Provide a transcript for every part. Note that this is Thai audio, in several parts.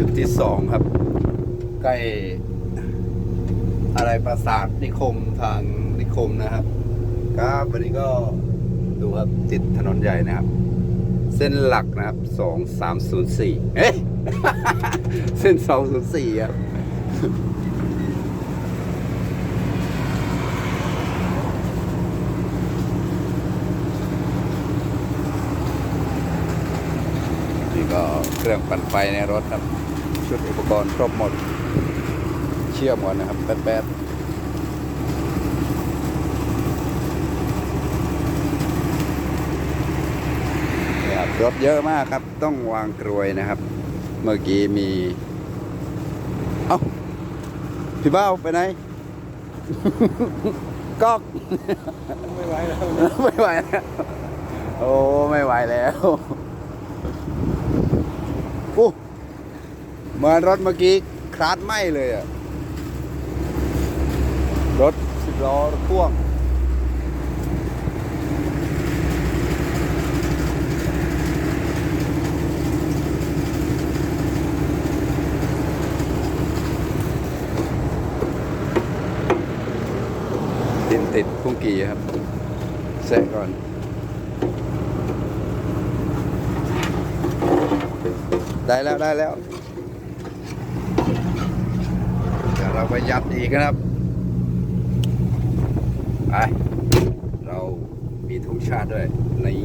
จุดที่สองครับ ใกล้อะไรปราสาทนิคมทางนิคมนะครับครับวันนี้ก็ดูครับติดถนนใหญ่นะครับ เส้นหลักนะครับสองสามศูนย์สี่เอ๊ะเส้นสองศูนย์สี่ครับนี่ก็เครื่องปั่นไฟในรถครับ ชุดอุปกรณ์ครบหมด เชื่อมหมดนะครับ แป๊ดๆเนี่ยครับรถเยอะมากครับ ต้องวางกรวยนะครับ เมื่อกี้มี เอ้า พี่เบ้าไปไหนก๊อกไม่ไหวแล้ว ไม่ไหวแล้ว โอ้ ไม่ไหวแล้วอู้เห มือนรถเมื่อกี้คลาดไหมเลยอะรถสิบล้อรถพ่วงดินติดพุ่งกี่ครับแซะก่อนได้แล้วได้แล้ว เดี๋ยวเราไปยัดอีกนะครับไปเรามีธงชาติด้วยนี่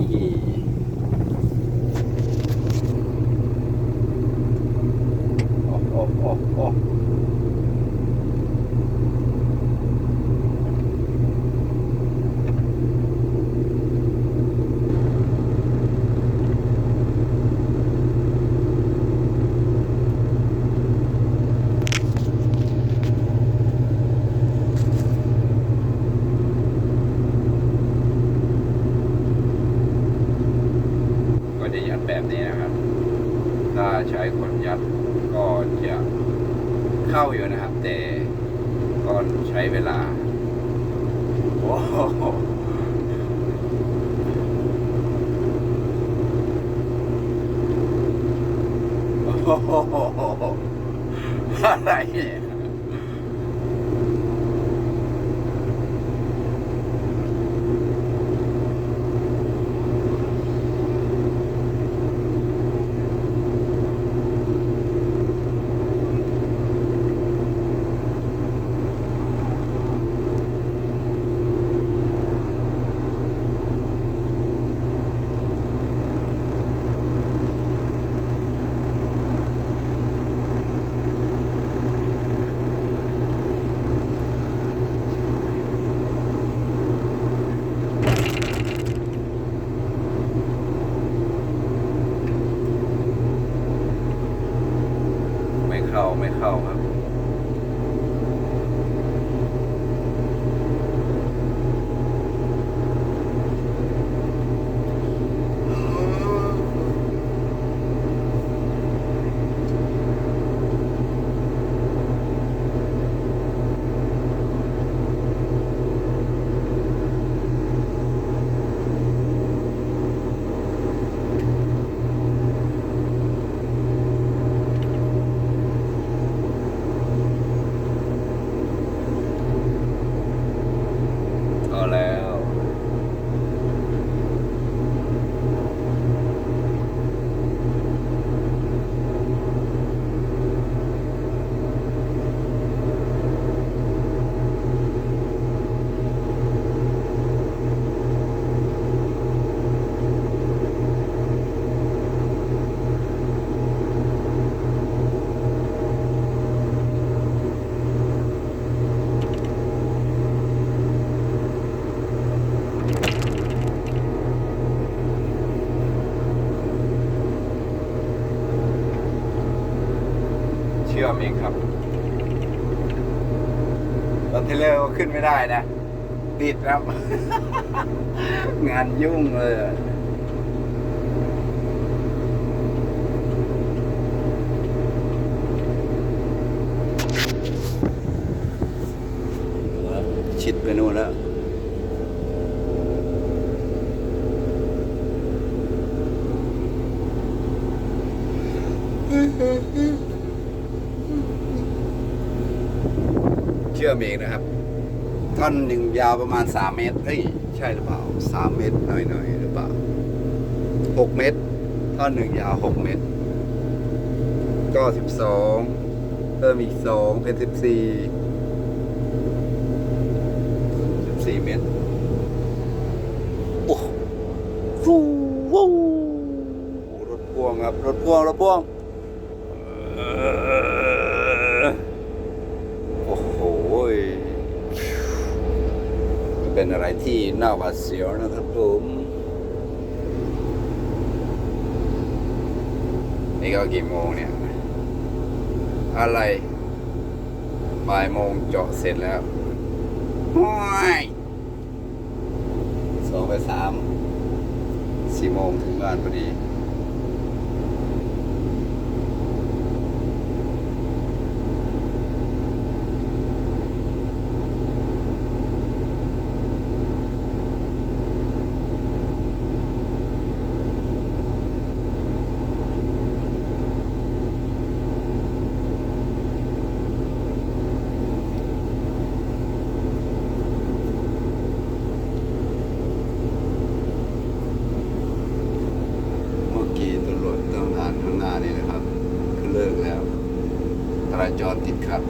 โอ้โอ้โอ้โอ้ ก็จะยัดแบบนี้นะครับ ถ้าใช้คนยัดก็จะเข้าอยู่นะครับ แต่ก่อนใช้เวลาโอ้โหโอ้โหอะไรเนี่ย ชื่อมเองครับรถเทเลอร์ก็ขึ้นไม่ได้นะติดครับ งานยุ่งเลยชิดไปนู่นแล้ว เชื่อมเองนะครับ ท่อนหนึ่งยาวประมาณสามเมตรเฮ้ยใช่หรือเปล่าสามเมตรหน่อยๆหรือเปล่าหกเมตร ท่อนหนึ่งยาวหกเมตร ก็สิบสองเพิ่มอีกสองเป็นสิบสี่สิบสี่เมตรโอ้ฟูวู้รถพ่วงครับ รถพ่วง รถพ่วงเอ่อโอ้โหยมันเป็น อะไรที่น่าหวาดเสียวนะครับผมนี่ก็กี่โมงเนี่ย อะไรบ่ายโมงเจาะเสร็จแล้วห้ยสองไปสามสี่โมงถึงบ้านพอดี เมื่อกี้ตำรวจต้องงานข้างหน้านี่นะครับ คือเลิกแล้วจราจร ติดขัด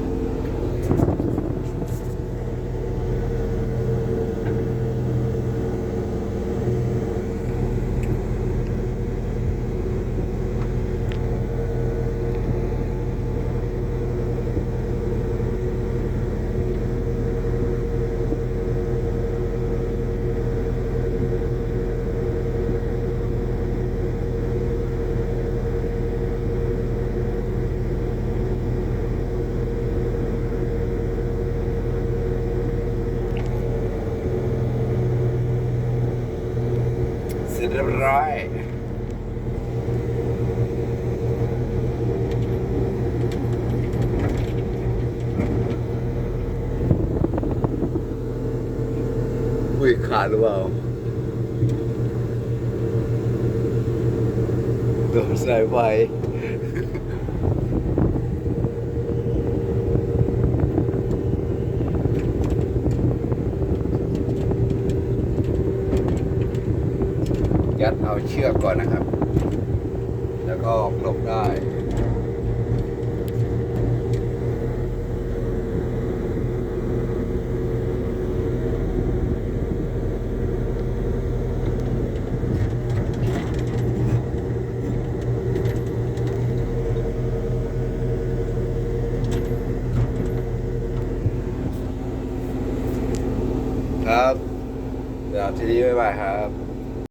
รียบร้อยอุ้ยขาดหรือเปล่าโดนสายไฟ ยัดเอาเชือกก่อนนะครับ แล้วก็หลบได้ครับเดี๋ยวทีนี้บ๊ายบายครับ